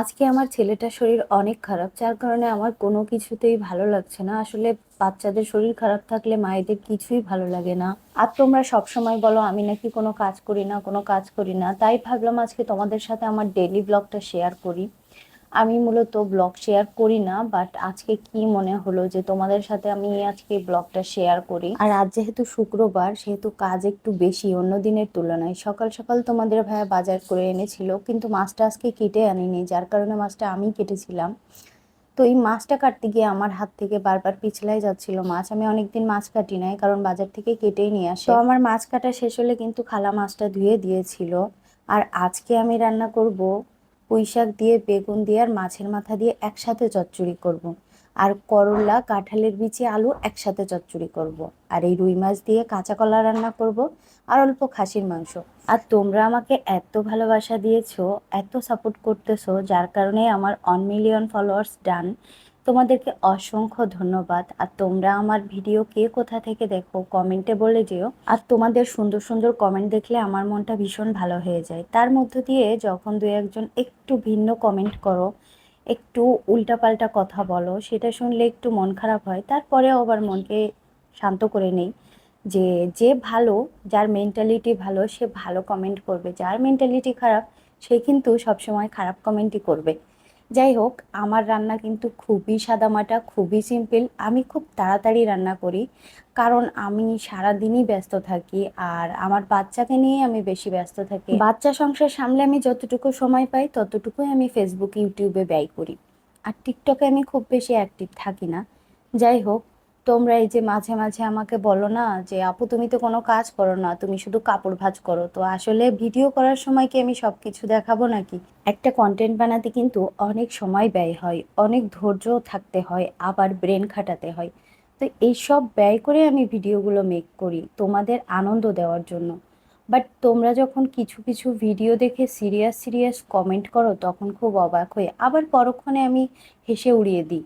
আজকে আমার ছেলেটার শরীর অনেক খারাপ, যার কারণে আমার কোনো কিছুতেই ভালো লাগছে না। আসলে বাচ্চাদের শরীর খারাপ থাকলে মায়েদের কিছুই ভালো লাগে না। আর তোমরা সব সময় বলো, আমি নাকি কোনো কাজ করি না, কোনো কাজ করি না। তাই ভাবলাম আজকে তোমাদের সাথে আমার ডেলি ব্লগটা শেয়ার করি। আমি মূলত ব্লগ শেয়ার করি না বাট আজকে কি মনে হলো যে তোমাদের সাথে আমি আজকে ব্লগটা শেয়ার করি? আর আজ যেহেতু শুক্রবার, সেহেতু কাজ একটু বেশি, অন্য দিনের তুলনায়। সকাল সকাল তোমাদের ভাইয়া বাজার করে এনেছিল, কিন্তু মাছটা আজকে কেটে আনিনি, যার কারণে মাছটা আমি কেটেছিলাম। তো এই মাছটা কাটতে গিয়ে আমার হাত থেকে বারবার পিছলাই যাচ্ছিল মাছ। আমি অনেকদিন মাছ কাটি নাই, কারণ বাজার থেকে কেটেই নিয়ে আসে। তো আমার মাছ কাটা শেষ হলে কিন্তু খালা মাছটা ধুয়ে দিয়েছিল। আর আজকে আমি রান্না করব পুঁই শাক দিয়ে, বেগুন দিয়ে আর মাছের মাথা দিয়ে একসাথে চচ্চড়ি করব। আর করলা, কাঁঠালের বিচি, আলু একসাথে চচ্চড়ি করব। আর এই রুই মাছ দিয়ে কাঁচা কলা রান্না করব আর অল্প খাসির মাংস আর তোমরা আমাকে এত ভালোবাসা দিয়েছ, এত সাপোর্ট করতেছো, যার কারণে আমার অন মিলিয়ন ফলোয়ার্স ডান তোমাদেরকে অসংখ্য ধন্যবাদ। আর তোমরা আমার ভিডিও কে কোথা থেকে দেখো, কমেন্টে বলে যেও। আর তোমাদের সুন্দর সুন্দর কমেন্ট দেখলে আমার মনটা ভীষণ ভালো হয়ে যায়। তার মধ্য দিয়ে যখন দু একজন একটু ভিন্ন কমেন্ট করো, একটু উল্টাপাল্টা কথা বলো, সেটা শুনলে একটু মন খারাপ হয় তারপরে আবার মনকে শান্ত করে নেই। যে যে ভালো, যার মেন্টালিটি ভালো, সে ভালো কমেন্ট করবে। যার মেন্টালিটি খারাপ, সে কিন্তু সবসময় খারাপ কমেন্টই করবে। যাই হোক, আমার রান্না কিন্তু খুবই সাদামাটা, খুবই সিম্পল আমি খুব তাড়াতাড়ি রান্না করি, কারণ আমি সারাদিনই ব্যস্ত থাকি আর আমার বাচ্চাকে নিয়ে আমি বেশি ব্যস্ত থাকি। বাচ্চা সংসার সামলে আমি যতটুকু সময় পাই, ততটুকুই আমি ফেসবুক ইউটিউবে ব্যয় করি। আর টিকটকে আমি খুব বেশি অ্যাক্টিভ থাকি না। যাই হোক তোমরা এই যে মাঝে মাঝে আমাকে বলো না যে, আপু, তুমি তো কোনো কাজ করো না, তুমি শুধু কাপড় ভাজ করো। তো আসলে ভিডিও করার সময় কি আমি সব কিছু দেখাবো নাকি? একটা কন্টেন্ট বানাতে কিন্তু অনেক সময় ব্যয় হয়, অনেক ধৈর্য থাকতে হয়, আবার ব্রেন খাটাতে হয়। তো এইসব ব্যয় করে আমি ভিডিওগুলো মেক করি, তোমাদের আনন্দ দেওয়ার জন্য। বাট তোমরা যখন কিছু কিছু ভিডিও দেখে সিরিয়াস সিরিয়াস কমেন্ট করো, তখন খুব অবাক হয়ে আবার পরক্ষণে আমি হেসে উড়িয়ে দিই।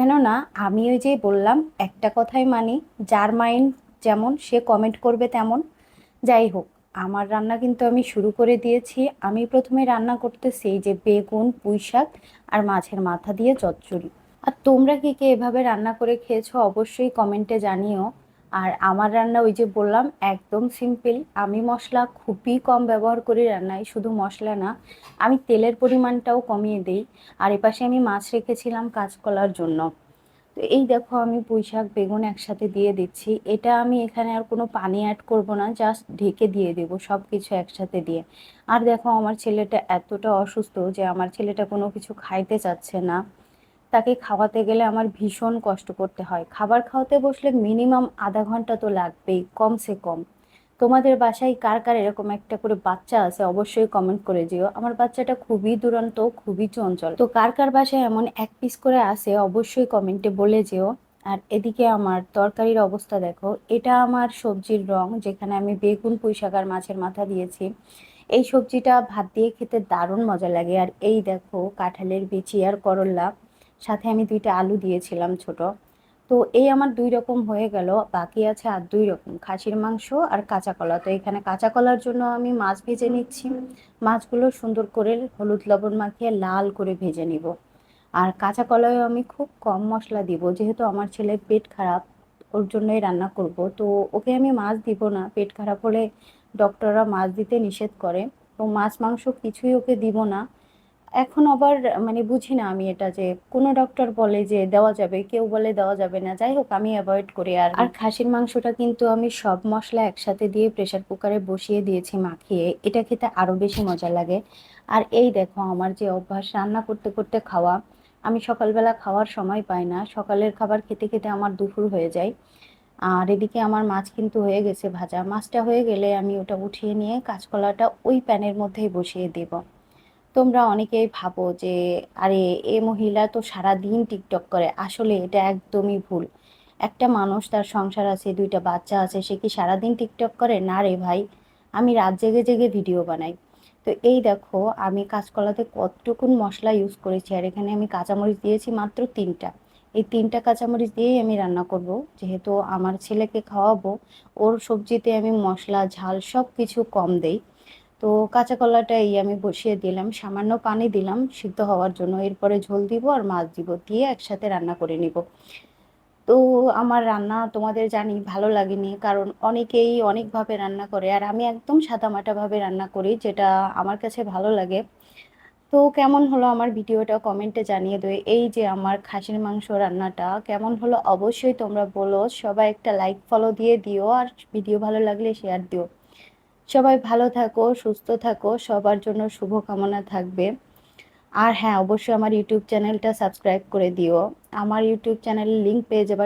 কেননা আমি ওই যে বললাম, একটা কথাই মানি, যার মাইন্ড যেমন সে কমেন্ট করবে তেমন। যাই হোক, আমার রান্না কিন্তু আমি শুরু করে দিয়েছি। আমি প্রথমে রান্না করতেছি সেই যে বেগুন, পুঁই শাক আর মাছের মাথা দিয়ে চচ্চড়ি। আর তোমরা কি কে এভাবে রান্না করে খেয়েছো অবশ্যই কমেন্টে জানিও। আর আমার রান্না ওই যে বললাম, একদম সিম্পল আমি মশলা খুবই কম ব্যবহার করি রান্নায়, শুধু মশলা না, আমি তেলের পরিমাণটাও কমিয়ে দিই। আর এপাশে আমি মাছ রেখেছিলাম কাঁচকলার জন্য। তো এই দেখো, আমি পুঁই শাক বেগুন একসাথে দিয়ে দিচ্ছি। এটা আমি এখানে আর কোনো পানি অ্যাড করব না জাস্ট ঢেকে দিয়ে দেবো সব কিছু একসাথে দিয়ে। আর দেখো, আমার ছেলেটা এতটা অসুস্থ যে আমার ছেলেটা কোনো কিছু খাইতে চাচ্ছে না। তাকে খাওয়াতে গেলে আমার ভীষণ কষ্ট করতে হয়। খাবার খাওয়াতে বসলে মিনিমাম আধা ঘণ্টা তো লাগবেই, কমসে কম। তোমাদের বাসায় কার কার এরকম একটা করে বাচ্চা আছে অবশ্যই কমেন্ট করে দিও আমার বাচ্চাটা খুবই দুরন্ত, খুবই চঞ্চল। তো কার কার বাসায় এমন এক পিস করে আছে অবশ্যই কমেন্টে বলে যেও। আর এদিকে আমার তরকারির অবস্থা দেখো। এটা আমার সবজির রং, যেখানে আমি বেগুন আর মাছের মাথা দিয়েছি। এই সবজিটা ভাত দিয়ে খেতে দারুণ মজা লাগে। আর এই দেখো কাঁঠালের বিচি আর করল্লা সাথে আমি দুইটা আলু দিয়েছিলাম ছোট। তো এই আমার দুই রকম হয়ে গেল, বাকি আছে আর দুই রকম, খাসির মাংস আর কাঁচা কলা। তো এখানে কাঁচা কলার জন্য আমি মাছ ভেজে নিচ্ছি। মাছগুলো সুন্দর করে হলুদ লবণ মাখিয়ে লাল করে ভেজে নিব। আর কাঁচা কলায়ও আমি খুব কম মশলা দিব, যেহেতু আমার ছেলের পেট খারাপ, ওর জন্যই রান্না করব। তো ওকে আমি মাছ দিব না, পেট খারাপ হলে ডক্টররা মাছ দিতে নিষেধ করে। তো মাছ মাংস কিছুই ওকে দিব না। এখন আবার মানে বুঝি না আমি এটা যে কোনো ডক্টর বলে যে দেওয়া যাবে, কেউ বলে দেওয়া যাবে না। যাই হোক, আমি অ্যাভয়েড করি। আর আর খাসির মাংসটা কিন্তু আমি সব মশলা একসাথে দিয়ে প্রেসার কুকারে বসিয়ে দিয়েছি মাখিয়ে। এটা খেতে আরও বেশি মজা লাগে। আর এই দেখো, আমার যে অভ্যাস, রান্না করতে করতে খাওয়া, আমি সকালবেলা খাওয়ার সময় পাই না। সকালের খাবার খেতে খেতে আমার দুপুর হয়ে যায়। আর এদিকে আমার মাছ কিন্তু হয়ে গেছে ভাজা। মাছটা হয়ে গেলে আমি ওটা উঠিয়ে নিয়ে কাঁচকলাটা ওই প্যানের মধ্যেই বসিয়ে দেবো। তোমরা অনেকেই ভাবো যে, আরে, এ মহিলা তো সারা দিন টিকটক করে। আসলে এটা একদমই ভুল। একটা মানুষ তার সংসার আছে, দুইটা বাচ্চা আছে, সে কি সারাদিন টিকটক করে? না রে ভাই, আমি রাত জেগে জেগে ভিডিও বানাই। তো এই দেখো, আমি কাঁচকলাতে কতটুকুন মশলা ইউজ করেছি, আর এখানে আমি কাঁচামরিচ দিয়েছি মাত্র তিনটা। এই তিনটা কাঁচামরিচ দিয়েই আমি রান্না করব। যেহেতু আমার ছেলেকে খাওয়াবো, ওর সবজিতে আমি মশলা, ঝাল সব কিছু কম দেই। তো কাঁচা কলাটা এই আমি বসিয়ে দিলাম, সামান্য পানি দিলাম সিদ্ধ হওয়ার জন্য। এরপরে ঝোল দিব আর মাছ দিব, দিয়ে একসাথে রান্না করে নিব। তো আমার রান্না তোমাদের জানি ভালো লাগেনি, কারণ অনেকেই অনেকভাবে রান্না করে, আর আমি একদম সাদামাটাভাবে রান্না করি, যেটা আমার কাছে ভালো লাগে। তো কেমন হলো আমার ভিডিওটা কমেন্টে জানিয়ে দেবে এই যে আমার খাসির মাংস রান্নাটা, কেমন হলো অবশ্যই তোমরা বলো। সবাই একটা লাইক ফলো দিয়ে দিও, আর ভিডিও ভালো লাগলে শেয়ার দিও। সবাই ভালো থাকো, সুস্থ থাকো, সবার জন্য শুভকামনা থাকবে। আর হ্যাঁ অবশ্যই আমার ইউটিউব চ্যানেলটা সাবস্ক্রাইব করে দিও। আমার ইউটিউব চ্যানেলের লিঙ্ক পেয়ে যাবে।